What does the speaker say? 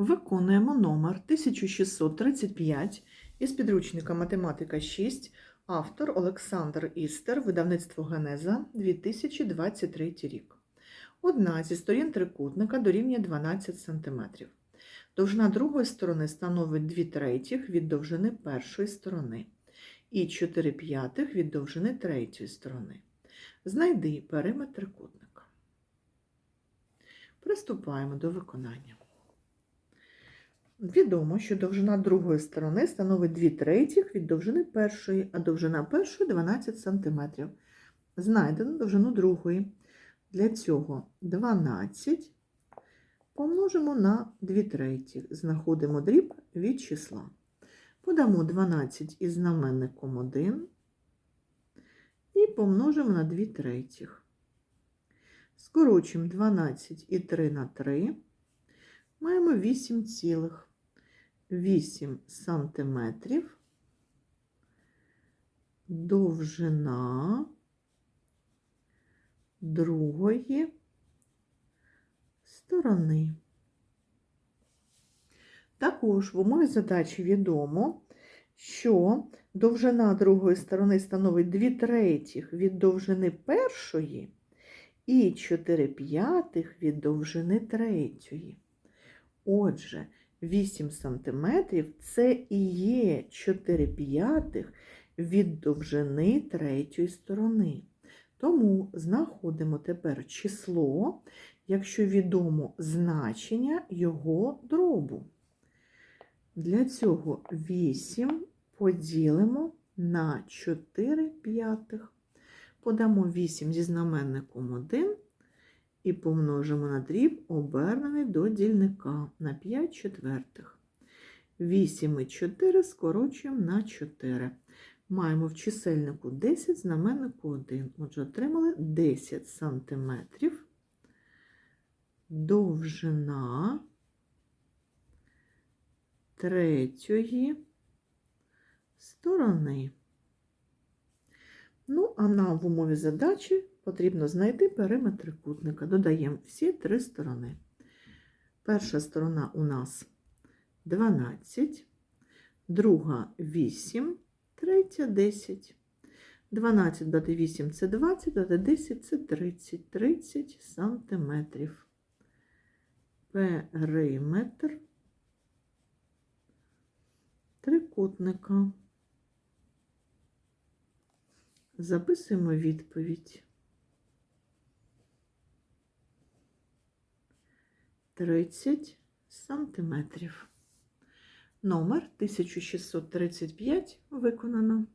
Виконуємо номер 1635 із підручника Математика 6, автор Олександр Істер, видавництво Генеза, 2023 рік. Одна зі сторін трикутника дорівнює 12 см. Довжина другої сторони становить 2 третіх від довжини першої сторони і 4 п'ятих від довжини третьої сторони. Знайди периметр трикутника. Приступаємо до виконання. Відомо, що довжина другої сторони становить 2 третіх від довжини першої, а довжина першої 12 см. Знайдено довжину другої. Для цього 12 помножимо на 2 треті. Знаходимо дріб від числа. Подамо 12 із знаменником 1 і помножимо на 2 третіх. Скорочимо 12 і 3 на 3. Маємо 8 цілих. 8 сантиметрів. Довжина другої сторони. Також в умові задачі відомо, що довжина другої сторони становить 2 третіх від довжини першої і 4 п'ятих від довжини третьої. Отже, 8 см це і є 4 п'ятих від довжини третьої сторони. Тому знаходимо тепер число, якщо відомо значення його дробу. Для цього 8 поділимо на 4 п'ятих. Подамо 8 зі знаменником 1 і помножимо на дріб, обернений до дільника на 5 четвертих. 8 і 4 скорочуємо на 4. Маємо в чисельнику 10, знаменнику 1. Отже, отримали 10 сантиметрів. Довжина третьої сторони. Ну, а нам в умові задачі потрібно знайти периметр трикутника. Додаємо всі три сторони. Перша сторона у нас 12, друга 8, третя 10. 12 додати 8 це 20, додати 10 це 30, 30 сантиметрів. Периметр трикутника. Записуємо відповідь. 30 сантиметрів. Номер 1635 виконано.